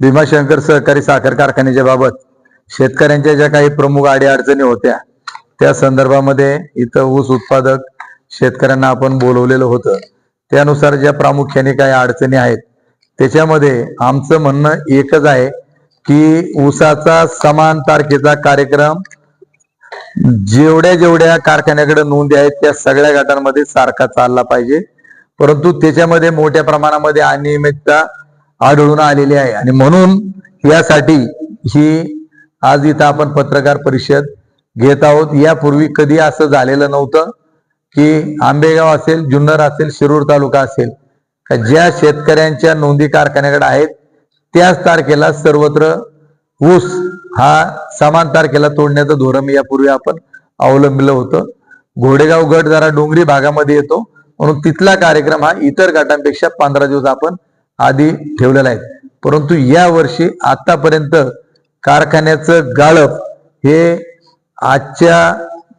भीमाशंकर सहकारी साखर कारखान्याच्या बाबत शेतकऱ्यांच्या ज्या काही प्रमुख अडीअडचणी होत्या त्या संदर्भामध्ये इथं ऊस उत्पादक शेतकऱ्यांना आपण बोलवलेलं होतं. त्यानुसार ज्या प्रामुख्याने काही अडचणी आहेत त्याच्यामध्ये आमचं म्हणणं एकच आहे की ऊसाचा समान तारखेचा कार्यक्रम जेवढ्या जेवढ्या कारखान्याकडे नोंदी आहेत त्या सगळ्या गटांमध्ये सारखा चालला पाहिजे. परंतु त्याच्यामध्ये मोठ्या प्रमाणामध्ये अनियमितता आढळून आलेली आहे. आणि म्हणून यासाठी ही आज इथं आपण पत्रकार परिषद घेत आहोत. यापूर्वी कधी असं झालेलं नव्हतं की आंबेगाव असेल जुन्नर असेल शिरूर तालुका असेल का ज्या शेतकऱ्यांच्या नोंदी कारखान्याकडे आहेत त्याच तारखेला सर्वत्र ऊस हा समान तारखेला तोडण्याचं धोरण यापूर्वी आपण अवलंबिलं होतं. घोडेगाव गट जरा डोंगरी भागामध्ये येतो म्हणून तिथला कार्यक्रम हा इतर गटांपेक्षा पंधरा दिवस आपण आधी ठेवलेला आहे. परंतु या वर्षी आतापर्यंत कारखान्याचं गाळप हे आजच्या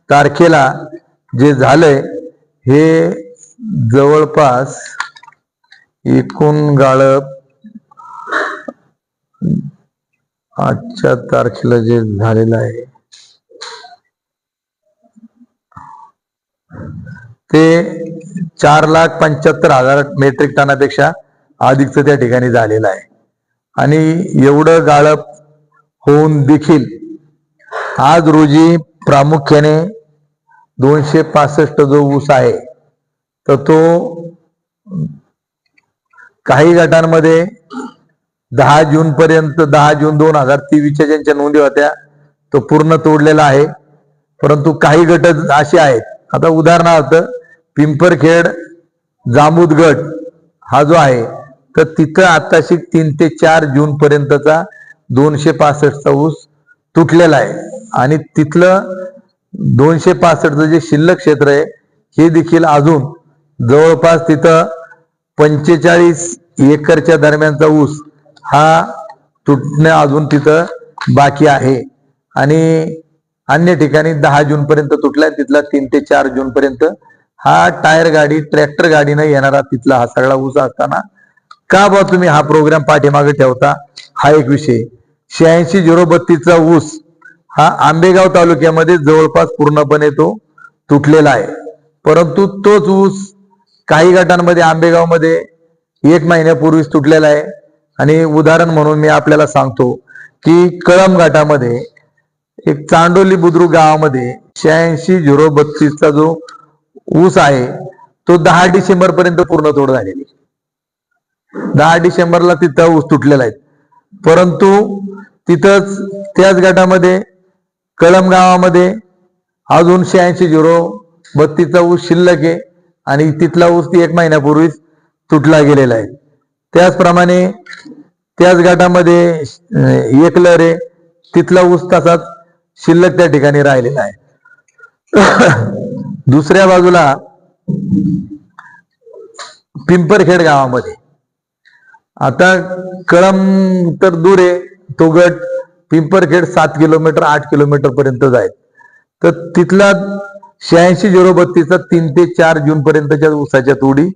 तारखेला जे झालंय हे जवळपास एकूण गाळप आजच्या तारखेला जे झालेलं आहे ते चार लाख पंच्याहत्तर हजार मेट्रिक टनापेक्षा अधिकचं त्या ठिकाणी झालेलं आहे. आणि एवढं गाळप होऊन देखील आज रोजी प्रामुख्याने दोनशे पासष्ट जो ऊस आहे तर तो काही गटांमध्ये दहा जून पर्यंत दहा जून दोन हजार तेवीसच्या ज्यांच्या नोंदी होत्या तो पूर्ण तोडलेला आहे. परंतु काही गट असे आहेत आता उदाहरणार्थ पिंपरखेड जांबूद गट हा जो आहे तर तिथं आताशी तीन ते चार जून पर्यंतचा दोनशे पासष्टचा ऊस तुटलेला आहे. आणि तिथलं दोनशे पासष्टचं जे शिल्लक क्षेत्र आहे हे देखील अजून जवळपास तिथं पंचेचाळीस एकरच्या दरम्यानचा ऊस हा तुटणे अजून तिथं बाकी आहे. आणि अन्य ठिकाणी दहा जून पर्यंत तुटलाय तिथला तीन ते चार जून पर्यंत हा टायर गाडी ट्रॅक्टर गाडीनं येणारा तिथला हा सगळा ऊस असताना का बा तुम्ही हा प्रोग्राम पाठीमागे ठेवता? हा एक विषय. शहाऐंशी झिरो बत्तीसचा ऊस हा आंबेगाव तालुक्यामध्ये जवळपास पूर्णपणे तो तुटलेला आहे. परंतु तोच ऊस काही गटांमध्ये आंबेगावमध्ये एक महिन्यापूर्वीच तुटलेला आहे. आणि उदाहरण म्हणून मी आपल्याला सांगतो की कळम घाटामध्ये एक चांडोली बुद्रुक गावामध्ये शहाऐंशी झिरो बत्तीसचा जो ऊस आहे तो दहा डिसेंबर पर्यंत पूर्ण तोड झालेली दहा डिसेंबरला तिथं ऊस तुटलेला आहे. परंतु तिथंच त्याच गटामध्ये कळम गावामध्ये अजून शहाऐंशी झिरो बत्तीसचा ऊस शिल्लक आहे आणि तिथला ऊस ती एक महिन्यापूर्वीच तुटला गेलेला आहे. त्याचप्रमाणे त्याच गटामध्ये एकलर आहे. तिथला ऊस तसाच शिल्लक त्या ठिकाणी राहिलेला आहे. दुसऱ्या बाजूला पिंपरखेड गावामध्ये आता कळम तर दूर आहे. तो गट पिंपरखेड सात किलोमीटर आठ किलोमीटर पर्यंत जाईल तर तिथला शहाऐंशी झिरो बत्तीसचा तीन ते चार जून पर्यंतच्या ऊसाच्या तोडी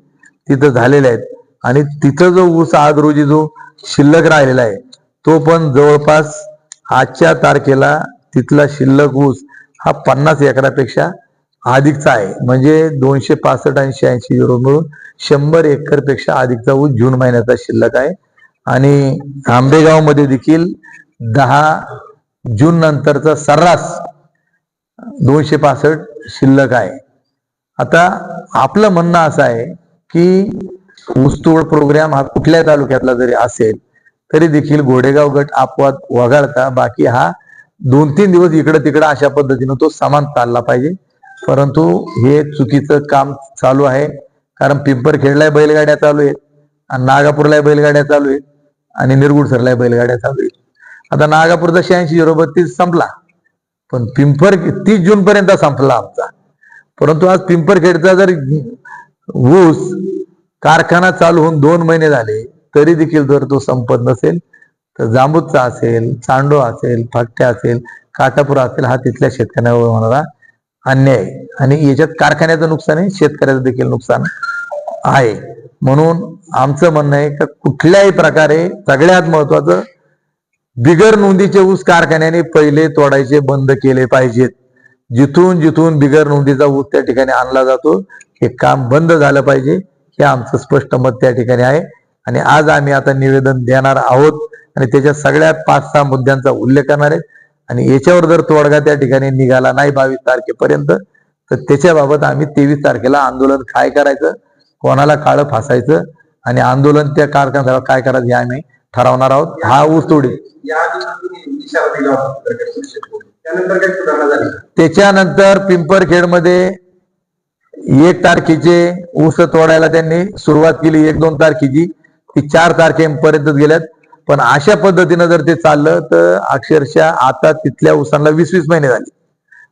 तिथं झालेल्या आहेत. आणि तिथं जो ऊस आज रोजी जो शिल्लक राहिलेला आहे तो पण जवळपास आजच्या तारखेला तिथला शिल्लक ऊस हा पन्नास एकरापेक्षा अधिकचा आहे. म्हणजे दोनशे पासष्ट आणि शहाऐंशी युरो मिळून शंभर एकरपेक्षा अधिकचा ऊस जून महिन्याचा शिल्लक आहे. आणि आंबेगावमध्ये देखील दहा जून नंतरचा सर्रास दोनशे पासष्ट शिल्लक आहे. आता आपलं म्हणणं असं आहे की ऊसतोड प्रोग्राम हा कुठल्या तालुक्यातला जरी असेल तरी देखील घोडेगाव गट अपवाद वगळता बाकी हा दोन तीन दिवस इकडं तिकडं अशा पद्धतीनं तो समान चालला पाहिजे. परंतु हे चुकीचं काम चालू आहे. कारण पिंपरखेडला बैलगाड्या चालू आहेत आणि नागापूरला बैलगाड्या चालू आहेत आणि निरगुडसरला बैलगाड्या चालू आहेत. आता नागापूरचा शहाऐंशी झिरो बत्तीस संपला. पण पिंपर तीस जून पर्यंत संपला आमचा. परंतु आज पिंपरखेडचा जर ऊस कारखाना चालू होऊन दोन महिने झाले तरी देखील जर तो संपत नसेल तर जांबूदचा असेल चांडो असेल फाट्या असेल काटापुरा असेल हा तिथल्या शेतकऱ्यांवर होणारा अन्याय. आणि याच्यात कारखान्याचं नुकसान आहे शेतकऱ्याचं देखील नुकसान आहे. म्हणून आमचं म्हणणं आहे का कुठल्याही प्रकारे सगळ्यात महत्वाचं बिगर नोंदीचे ऊस कारखान्याने पहिले तोडायचे बंद केले पाहिजेत. जिथून जिथून बिगर नोंदीचा ऊस त्या ठिकाणी आणला जातो हे काम बंद झालं पाहिजे हे आमचं स्पष्ट मत त्या ठिकाणी आहे. आणि आज आम्ही आता निवेदन देणार आहोत आणि त्याच्या सगळ्या पाच सहा मुद्द्यांचा उल्लेख करणार आहे. आणि याच्यावर जर तोडगा त्या ठिकाणी निघाला नाही बावीस तारखेपर्यंत तर त्याच्याबाबत आम्ही तेवीस तारखेला आंदोलन काय करायचं कोणाला काळं फासायचं आणि आंदोलन त्या कारखान्याला काय करायचं हे आम्ही ठरवणार आहोत. हा ऊस तोडी त्याच्यानंतर पिंपरखेडमध्ये एक तारखेचे ऊस तोडायला त्यांनी सुरुवात केली एक दोन तारखेची. ती चार तारखेपर्यंत गेल्यात. पण अशा पद्धतीनं जर ते चाललं तर अक्षरशः आता तिथल्या उसांना वीस वीस महिने झाले.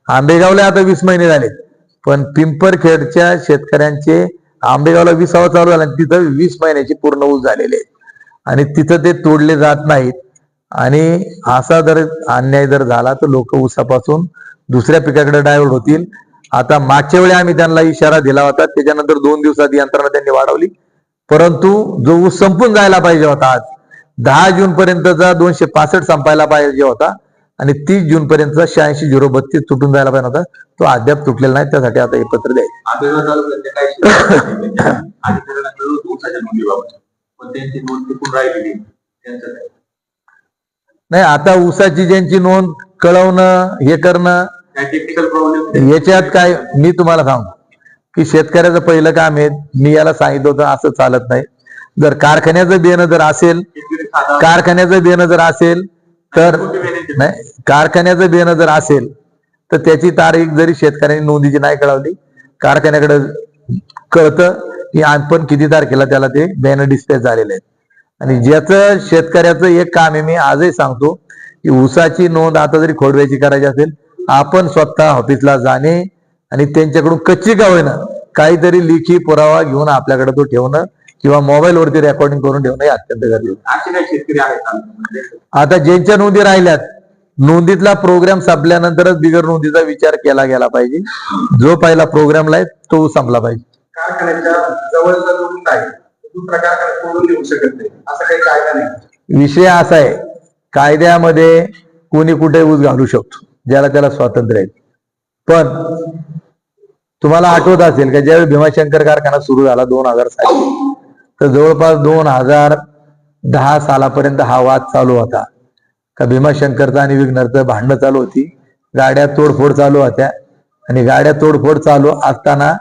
आंबेगावला आता वीस महिने झाले. पण पिंपरखेडच्या शेतकऱ्यांचे आंबेगावला विसावा चालू झाला आणि तिथं वीस महिन्याचे पूर्ण ऊस झालेले आहेत. आणि तिथं ते तोडले जात नाहीत. आणि असा जर अन्याय जर झाला तर लोक ऊसापासून दुसऱ्या पिकाकडे डायव्हर्ट होतील. आता मागच्या वेळी आम्ही त्यांना इशारा दिला होता त्याच्यानंतर दोन दिवसात यंत्रणा त्यांनी वाढवली. परंतु जो ऊस संपून जायला पाहिजे होता आज दहा जून पर्यंतचा दोनशे पासष्ट संपायला पाहिजे होता आणि तीस जून पर्यंतचा शहाऐंशी झिरो बत्तीस तुटून जायला पाहिजे होता. तो अद्याप तुटलेला नाही त्यासाठी आता हे पत्र द्यायचं? नाही आता ऊसाची ज्यांची नोंद कळवणं हे करणं काय टेक्निकल प्रॉब्लेम याच्यात काय मी तुम्हाला सांगतो की शेतकऱ्याचं पहिलं काम आहे मी याला सांगितलं होतं असं चालत नाही. जर कारखान्याचं देणं जर असेल कारखान्याचं देणं जर असेल तर नाही कारखान्याचं देणं जर असेल तर त्याची तारीख जरी शेतकऱ्यांनी नोंदीची नाही कळवली कारखान्याकडे कळतं की आपण किती तारखेला त्याला ते बॅनर डिस्प्ले झालेले आहेत. आणि ज्याचं शेतकऱ्याचं एक काम आहे मी आजही सांगतो की ऊसाची नोंद आता जरी खोडव्याची करायची असेल आपण स्वतः ऑफिसला जाणे आणि त्यांच्याकडून कच्ची का होईना काहीतरी लिखी पुरावा घेऊन आपल्याकडे तो ठेवणं किंवा मोबाईल वरती रेकॉर्डिंग करून ठेवणं हे अत्यंत गरजेचं? आता ज्यांच्या नोंदी राहिल्यात नोंदीतला प्रोग्राम संपल्यानंतरच बिगर नोंदीचा विचार केला गेला पाहिजे. जो पहिला प्रोग्रामला आहे तो संपला पाहिजे. विषय असा आहे कायद्यामध्ये कोणी कुठे ऊस घालू शकतो ज्याला त्याला स्वातंत्र्य आहे. पण तुम्हाला आठवत असेल का ज्यावेळी भीमाशंकर कारखाना सुरू झाला दोन हजार साली? तर जवळपास दोन हजार दहा सालापर्यंत हा वाद चालू होता. का भीमाशंकरचं आणि विघ्नरचं भांडणं चालू होती. गाड्या तोडफोड चालू होत्या. आणि गाड्या तोडफोड चालू असताना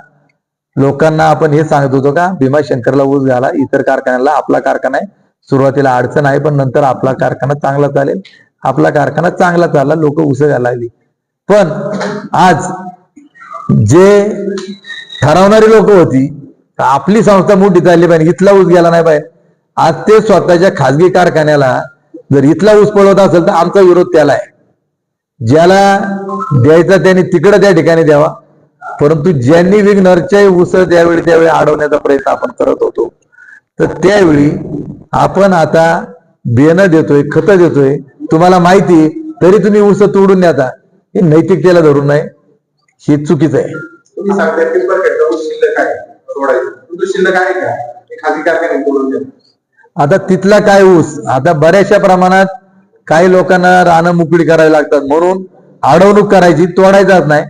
लोकांना आपण हे सांगत होतो का भीमाशंकरला ऊस घाला इतर कारखान्याला आपला कारखाना आहे. सुरुवातीला अडचण आहे पण नंतर आपला कारखाना चांगला चालेल. आपला कारखाना चांगला चालला लोक उस घालायला लागली. पण आज जे ठरवणारी लोक होती आपली संस्था मोठी चालली पाहिजे इथला ऊस गेला नाही पाहिजे. आज ते स्वतःच्या खासगी कारखान्याला जर इथला ऊस पळवत असेल तर आमचा विरोध त्याला आहे. ज्याला द्यायचा त्याने तिकडे त्या ठिकाणी द्यावा. परंतु ज्यांनी विघ्नरच्या ऊस त्यावेळी त्यावेळी अडवण्याचा प्रयत्न आपण करत होतो तर त्यावेळी आपण आता बियाणं देतोय खतं देतोय. तुम्हाला माहिती तरी तुम्ही ऊस तोडून नेता हे नैतिकतेला धरून नाही. हे चुकीचं आहे. तोडायचं. शिल्लक आहे का? ते खाजगी कारखाने तोडून आता तिथला काय ऊस? आता बऱ्याचशा प्रमाणात काही लोकांना रानं मोकळी करावी लागतात. म्हणून अडवणूक करायची तोडायचाच नाही.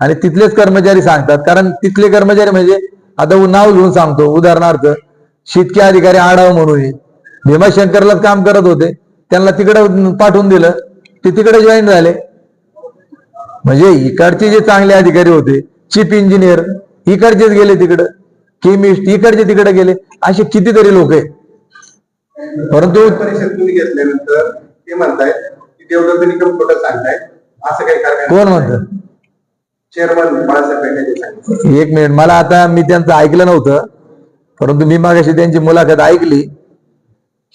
आणि तिथलेच कर्मचारी सांगतात. कारण तिथले कर्मचारी म्हणजे आता उ- नाव घेऊन सांगतो उदाहरणार्थ शेतकी अधिकारी आडाव म्हणून भीमाशंकरलाच काम करत होते. त्यांना तिकडे पाठवून दिलं. ते तिकडे जॉईन झाले. म्हणजे इकडचे जे चांगले अधिकारी होते चीफ इंजिनियर इकडचेच गेले तिकडं. केमिस्ट इकडचे तिकडे गेले असे कितीतरी लोक आहेत. परंतु परिषद तुम्ही घेतल्यानंतर ते म्हणतायत की देवदत्त निकम खोटं सांगतायत असं काही कोण म्हणतं? चेअरमन बाळासाहेब पेंढारे सांगितलं एक मिनिट मला आता मी त्यांचं ऐकलं नव्हतं परंतु मी मागाशी त्यांची मुलाखत ऐकली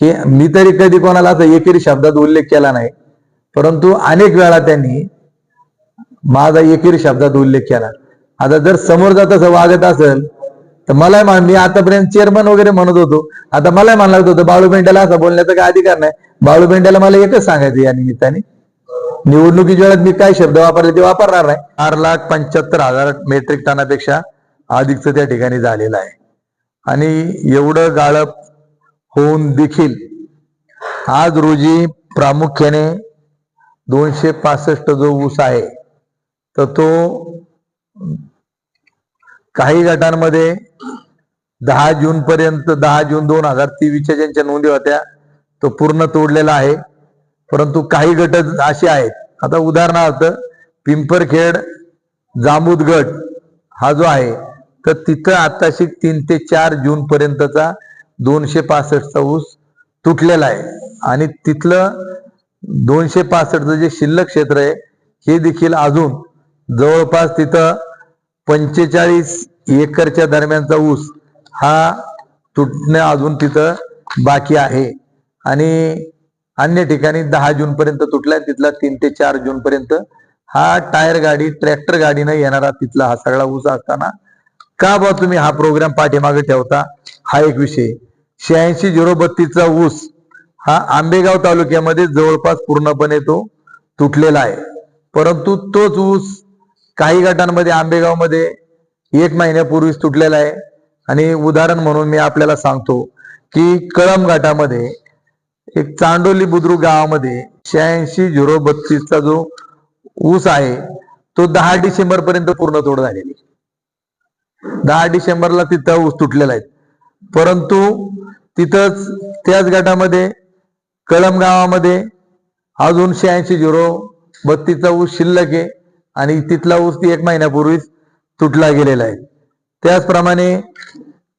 की मी तरी कधी कोणाला असा एकेरी शब्दात उल्लेख केला नाही परंतु अनेक वेळा त्यांनी माझा एकेरी शब्दात उल्लेख केला. आता जर समोरचा तसं वागत असेल तर मला मी आतापर्यंत चेअरमन वगैरे म्हणत होतो. आता मला म्हणलं होतं बाळू पेंड्याला असं बोलण्याचा काय अधिकार नाही. बाळू पेंड्याला मला एकच सांगायचं या निमित्ताने. निवडणुकीच्या वेळेत मी काय शब्द वापरले ते वापरणार नाही. चार लाख पंच्याहत्तर हजार मेट्रिक टनापेक्षा अधिकचं त्या ठिकाणी झालेलं आहे. आणि एवढं गाळप होऊन देखील आज रोजी प्रामुख्याने दोनशे पासष्ट जो ऊस आहे तर तो काही गटांमध्ये दहा जून पर्यंत दहा जून दोन हजार तेवीसच्या ज्यांच्या नोंदी होत्या तो पूर्ण तोडलेला आहे. परंतु काही गट असे आहेत. आता उदाहरणार्थ पिंपरखेड जांबूद गट हा जो आहे तर तिथं आताशी तीन ते चार जून पर्यंतचा दोनशे पासष्टचा ऊस तुटलेला आहे. आणि तिथलं दोनशे पासष्टचं जे शिल्लक क्षेत्र आहे हे देखील अजून जवळपास तिथं पंचेचाळीस एकरच्या दरम्यानचा ऊस हा तुटणे अजून तिथं बाकी आहे. आणि अन्य ठिकाणी दहा जून पर्यंत तुटलाय तिथला तीन ते चार जून पर्यंत हा टायर गाडी ट्रॅक्टर गाडीनं येणारा तिथला हा सगळा ऊस असताना का बा तुम्ही हा प्रोग्राम पाठीमागे ठेवता? हा एक विषय. शहाऐंशी झिरो बत्तीसचा ऊस हा आंबेगाव तालुक्यामध्ये जवळपास पूर्णपणे तो तुटलेला आहे. परंतु तोच ऊस काही गटांमध्ये आंबेगावमध्ये एक महिन्यापूर्वीच तुटलेला आहे. आणि उदाहरण म्हणून मी आपल्याला सांगतो की कळम घाटामध्ये एक चांडोली बुद्रुक गावामध्ये शहाऐंशी झिरो बत्तीसचा जो ऊस आहे तो दहा डिसेंबर पर्यंत पूर्ण तोड झालेली. दहा डिसेंबरला तिथं ऊस तुटलेला आहे. परंतु तिथंच त्याच गटामध्ये कळम गावामध्ये अजून शहाऐंशी झिरो बत्तीसचा ऊस शिल्लक आहे. आणि तिथला ऊस ती एक महिन्यापूर्वीच तुटला गेलेला आहे. त्याचप्रमाणे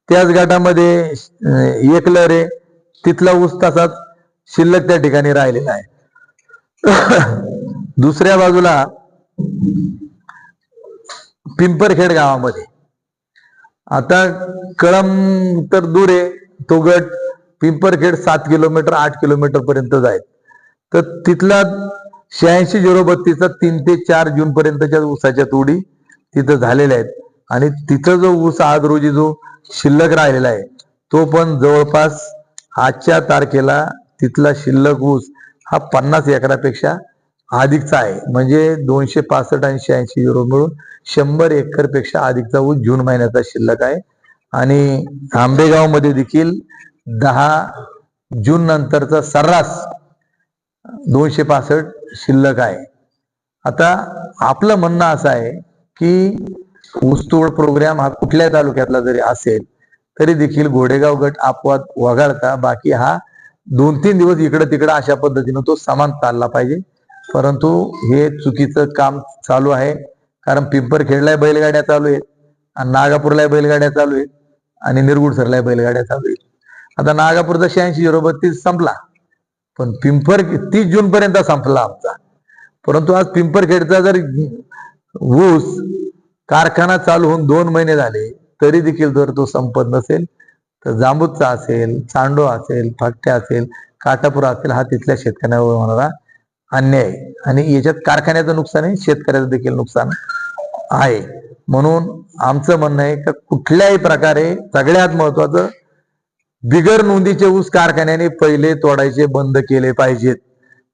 त्याच गटामध्ये अं, एकलर आहे. तिथला ऊस तसाच शिल्लक त्या ठिकाणी राहिलेला आहे. दुसऱ्या बाजूला पिंपरखेड गावामध्ये. आता कळम तर दूर आहे. तो गट पिंपरखेड सात किलोमीटर आठ किलोमीटर पर्यंत जाईल. तर तिथला शहाऐंशी झिरो बत्तीसचा तीन ते चार जून पर्यंतच्या ऊसाच्या तोडी तिथं झालेल्या आहेत. आणि तिथं जो ऊस आज रोजी जो शिल्लक राहिलेला आहे तो पण जवळपास आजच्या तारखेला तिथला शिल्लक ऊस हा पन्नास एकरापेक्षा अधिकचा आहे. म्हणजे दोनशे पासष्ट आणि शहाऐंशी युरो मिळून शंभर एकरपेक्षा अधिकचा ऊस जून महिन्याचा शिल्लक आहे. आणि आंबेगावमध्ये देखील दहा जून नंतरचा सर्रास दोनशे पासष्ट शिल्लक आहे. आता आपलं म्हणणं असं आहे की ऊसतोड प्रोग्राम हा कुठल्या तालुक्यातला जरी असेल तरी देखील घोडेगाव गट अपवाद वगळता बाकी हा दोन तीन दिवस इकडं तिकडं अशा पद्धतीनं तो समान चालला पाहिजे. परंतु हे चुकीचं काम चालू आहे. कारण पिंपरखेडला बैलगाड्या चालू आहेत. आणि नागापूरला बैलगाड्या चालू आहेत. आणि निरगुडसरला बैलगाड्या चालू आहेत. आता नागापूरचा शहाऐंशी झिरो बत्तीस संपला. पण पिंपर तीस जून पर्यंत संपला आमचा परंतु आज पिंपरखेडचा जर ऊस कारखाना चालू होऊन दोन महिने झाले तरी देखील जर तो संपत नसेल तर जांबूदचा असेल चांडो असेल फाट्या असेल काटापुरा असेल हा तिथल्या शेतकऱ्यांवर होणारा अन्याय आहे. आणि याच्यात कारखान्याचं नुकसान आहे शेतकऱ्याचं देखील नुकसान आहे म्हणून आमचं म्हणणं आहे का कुठल्याही प्रकारे सगळ्यात महत्वाचं बिगर नोंदीचे ऊस कारखान्याने पहिले तोडायचे बंद केले पाहिजेत.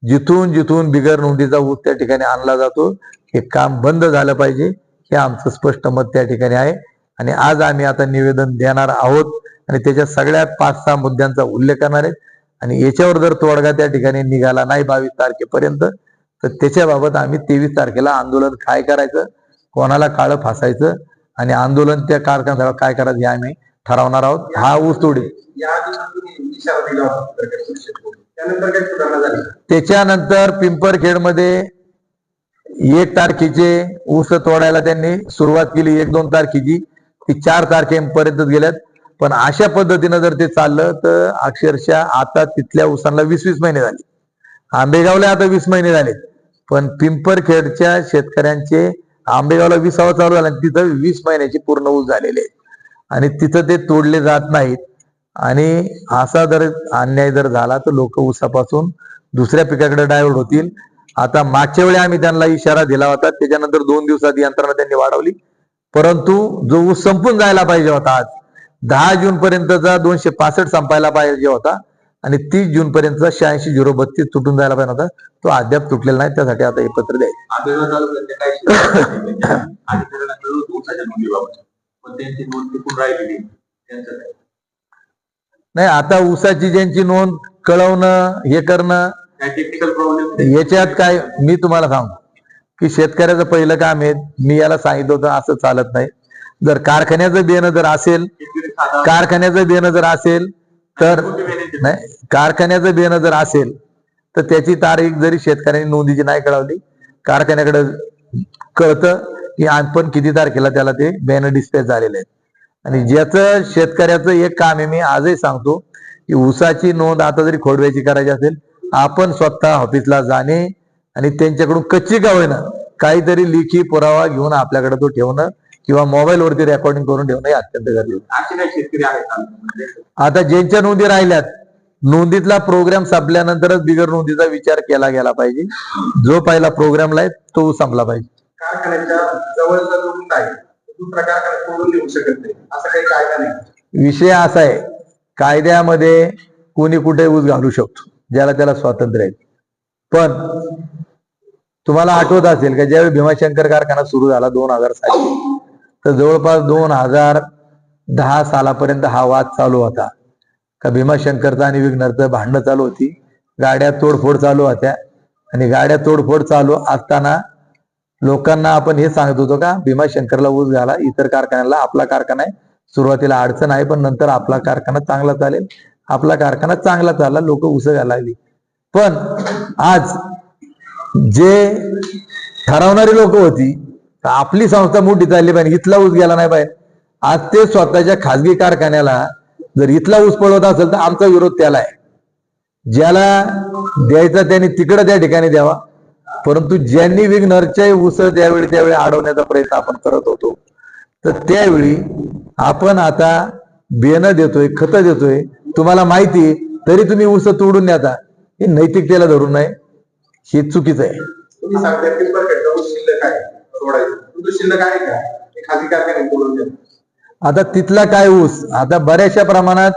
जिथून जिथून बिगर नोंदीचा ऊस त्या ठिकाणी आणला जातो हे काम बंद झालं पाहिजे हे आमचं स्पष्ट मत त्या ठिकाणी आहे. आणि आज आम्ही आता निवेदन देणार आहोत आणि त्याच्या सगळ्यात पाच सहा मुद्द्यांचा उल्लेख करणार आहे आणि याच्यावर जर तोडगा त्या ठिकाणी निघाला नाही बावीस तारखेपर्यंत तर त्याच्याबाबत आम्ही तेवीस तारखेला आंदोलन काय करायचं कोणाला काळं फासायचं आणि आंदोलन त्या कारखान्याला काय करायचं हे आम्ही ठरवणार आहोत. हा ऊस तोडी त्याच्यानंतर पिंपरखेडमध्ये एक तारखेचे ऊस तोडायला त्यांनी सुरुवात केली एक दोन तारखेची. ती चार तारखेपर्यंत गेल्यात. पण अशा पद्धतीनं जर ते चाललं तर अक्षरशः आता तिथल्या ऊसांना वीस वीस महिने झाले. आंबेगावला आता वीस महिने झाले. पण पिंपरखेडच्या शेतकऱ्यांचे आंबेगावला विसावा चालू झाला आणि तिथं वीस महिन्याचे पूर्ण ऊस झालेले आहेत. आणि तिथं ते तोडले जात नाहीत. आणि असा जर अन्याय जर झाला तर लोक ऊसापासून दुसऱ्या पिकाकडे डायव्हर्ट होतील. आता मागच्या वेळी आम्ही त्यांना इशारा दिला होता त्याच्यानंतर दोन दिवसात यंत्रणा त्यांनी वाढवली. परंतु जो ऊस संपून जायला पाहिजे होता आज दहा जून पर्यंतचा दोनशे पासष्ट संपायला पाहिजे होता आणि तीस जून पर्यंतचा शहाऐंशी झिरो बत्तीस तुटून जायला पाहिजे होता. तो अद्याप तुटलेला नाही त्यासाठी आता हे पत्र द्यायचं. नाही आता ऊसाची ज्यांची नोंद कळवणं हे करणं याच्यात काय मी तुम्हाला सांगतो की शेतकऱ्याचं पहिलं काम आहे मी याला सांगितलं होतं असं चालत नाही. जर कारखान्याचं बियाणं जर असेल कारखान्याचं बियाणं जर असेल तर नाही कारखान्याचं बियाणं जर असेल तर त्याची तारीख जरी शेतकऱ्यांनी नोंदीची नाही कळवली कारखान्याकडे कळतं की आपण किती तारखेला त्याला ते बियाणं डिस्पॅच झालेले आहेत. आणि ज्याचं शेतकऱ्याचं एक काम आहे मी आजही सांगतो की ऊसाची नोंद आता जरी खोडव्याची करायची असेल आपण स्वतः ऑफिसला जाणे आणि त्यांच्याकडून कच्ची का होईना काहीतरी लेखी पुरावा घेऊन आपल्याकडे तो ठेवणं किंवा मोबाईल वरती रेकॉर्डिंग करून ठेवणं हे अत्यंत गरजेचं आता ज्यांच्या नोंदी राहिल्यात नोंदीतला प्रोग्राम संपल्यानंतरच बिगर नोंदीचा विचार केला गेला पाहिजे. जो पहिला प्रोग्रामला आहे तो संपला पाहिजे. तो शकत नाही. असं काही कायदा नाही. विषय असा आहे कायद्यामध्ये कोणी कुठे ऊस घालू शकतो ज्याला त्याला स्वातंत्र्य आहे. पण तुम्हाला आठवत असेल का ज्यावेळी भीमाशंकर कारखाना सुरू झाला दोन हजार साली तर जवळपास दोन हजार दहा सालापर्यंत हा वाद चालू होता. का भीमाशंकरचा आणि विघ्नरचं भांडणं चालू होती गाड्या तोडफोड चालू होत्या. आणि गाड्या तोडफोड चालू असताना लोकांना आपण हे सांगत होतो का भीमाशंकरला ऊस घाला इतर कारखान्याला आपला कारखाना आहे. सुरुवातीला अडचण आहे पण नंतर आपला कारखाना चांगला चालेल. आपला कारखाना चांगला चालला लोक उस घालावी पण आज जे ठरवणारी लोक होती तर आपली संस्था मोठी चालली पाहिजे. इथला ऊस गेला नाही पाहिजे. आज ते स्वतःच्या खाजगी कारखान्याला जर इथला ऊस पळवत असेल तर आमचा विरोध त्याला आहे. ज्याला द्यायचा त्याने तिकडं त्या ठिकाणी द्यावा. परंतु ज्यांनी विघ्नरच्या ऊस त्यावेळी त्यावेळी अडवण्याचा प्रयत्न आपण करत होतो तर त्यावेळी आपण आता बियाणं देतोय खत देतोय. तुम्हाला माहिती तरी तुम्ही ऊस तोडून नेता हे नैतिकतेला धरून नाही हे चुकीचं आहे. आता तिथला काय ऊस? आता बऱ्याचशा प्रमाणात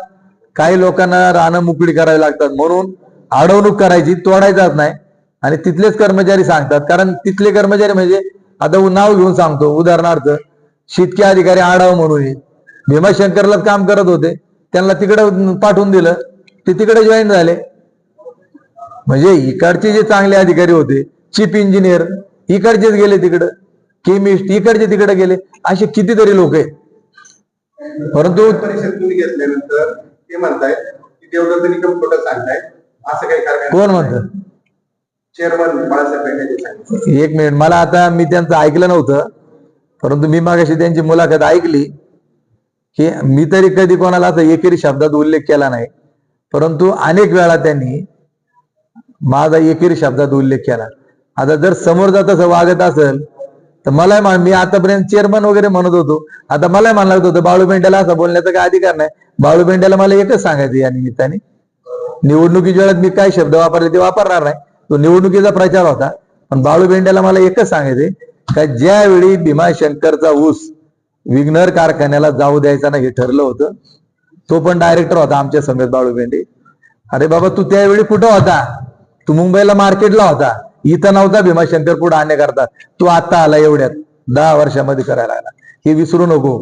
काही लोकांना रानं मोकळी करावी लागतात म्हणून अडवणूक करायची तोडायचाच नाही. आणि तिथलेच कर्मचारी सांगतात. कारण तिथले कर्मचारी म्हणजे आता नाव घेऊन सांगतो उदाहरणार्थ शेतकी अधिकारी आडाव म्हणून आहे. भीमाशंकरलाच काम करत होते. त्यांना तिकडं पाठवून दिलं. ते तिकडे जॉईन झाले. म्हणजे इकडचे जे चांगले अधिकारी होते चीफ इंजिनियर इकडचेच गेले तिकडं. केमिस्ट इकडचे तिकडे गेले. असे कितीतरी लोक आहेत. परंतु घेतल्यानंतर ते म्हणतायत कोण म्हणतं? चेअरमन बाळासाहेब पेंढारे सांगितलं. एक मिनिट मला आता मी त्यांचं ऐकलं नव्हतं परंतु मी मागाशी त्यांची मुलाखत ऐकली की मी तरी कधी कोणाला असं एकेरी शब्दात उल्लेख केला नाही परंतु अनेक वेळा त्यांनी माझा एकेरी शब्दात उल्लेख केला. आता जर समोरचा तसं वागत असेल तर मला मी आतापर्यंत चेअरमन वगैरे म्हणत होतो. आता मला म्हणलं होतं बाळू पेंड्याला असं बोलण्याचा काय अधिकार नाही. बाळू पेंड्याला मला एकच सांगायचं या निमित्ताने. निवडणुकीच्या वेळेत मी काय शब्द वापरले ते वापरणार नाही. तो निवडणुकीचा प्रचार होता. पण बाळू बेंड्याला मला एकच सांगायचे का ज्यावेळी भीमाशंकरचा ऊस विग्नर कारखान्याला जाऊ द्यायचा ना हे ठरलं होतं तो पण डायरेक्टर होता आमच्या संगत बाळू बेंडे अरे बाबा तू त्यावेळी कुठं होता? तू मुंबईला मार्केटला होता. इथं नव्हता भीमाशंकर पुढे आणण्याकरता तू आता आला एवढ्यात. दहा वर्षामध्ये करायला लागला. हे विसरू नको.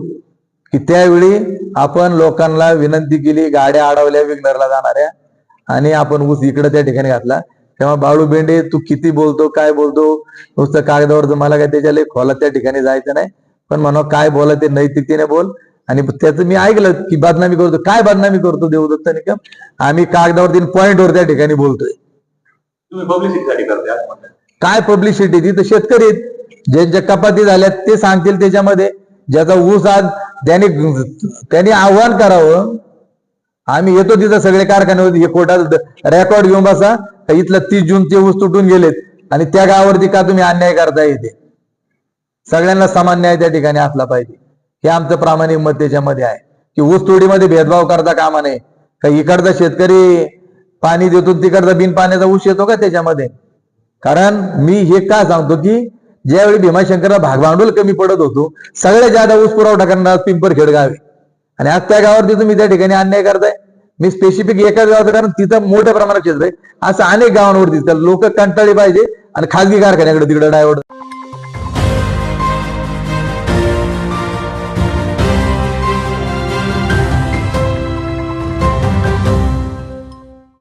की त्यावेळी आपण लोकांना विनंती केली गाड्या अडवल्या विग्नरला जाणाऱ्या आणि आपण ऊस इकडं त्या ठिकाणी घातला. तेव्हा बाळू बेंडे तू किती बोलतो काय बोलतो? नुसतं कागदावर मला काय त्याच्या खोलात त्या ठिकाणी जायचं नाही. पण म्हणा काय बोला ते नैतिकतेने बोल. आणि त्याचं मी ऐकलं की बदनामी करतो. काय बदनामी करतो देवदत्त निकम? आम्ही कागदावर तीन पॉइंटवर त्या ठिकाणी बोलतोय. काय पब्लिसिटी ती तर शेतकरी ज्यांच्या कपाती झाल्यात ते सांगतील त्याच्यामध्ये. ज्याचा ऊस आज त्यांनी त्यांनी आव्हान करावं आम्ही येतो तिथं सगळे कारखान्यावरती हे कोर्टात रेकॉर्ड घेऊन बसा. तर इथलं तीस जून ते ऊस तुटून गेलेत. आणि त्या गावावरती का तुम्ही अन्याय करता येते सगळ्यांना समान न्याय त्या ठिकाणी असला पाहिजे. हे आमचं प्रामाणिक मत त्याच्यामध्ये आहे. की ऊस तोडीमध्ये भेदभाव करता कामा नये. का इकडचा शेतकरी पाणी देतो तिकडचा बिन पाण्याचा ऊस येतो का त्याच्यामध्ये? कारण मी हे का सांगतो की ज्यावेळी भीमाशंकरला भागभांडवल कमी पडत होतो सगळ्यात जादा ऊस पुरवठा करणार पिंपरखेड गावे आणि आज त्या गावावरती तुम्ही त्या ठिकाणी अन्याय करताय. मी स्पेसिफिक एकाच गावाचं कारण तिथं मोठ्या प्रमाणात क्षेत्र आहे. असं अनेक गावांवरती लोक कंटाळी पाहिजे आणि खाजगी कारखान्याकडे तिकडे डायव्हर्ट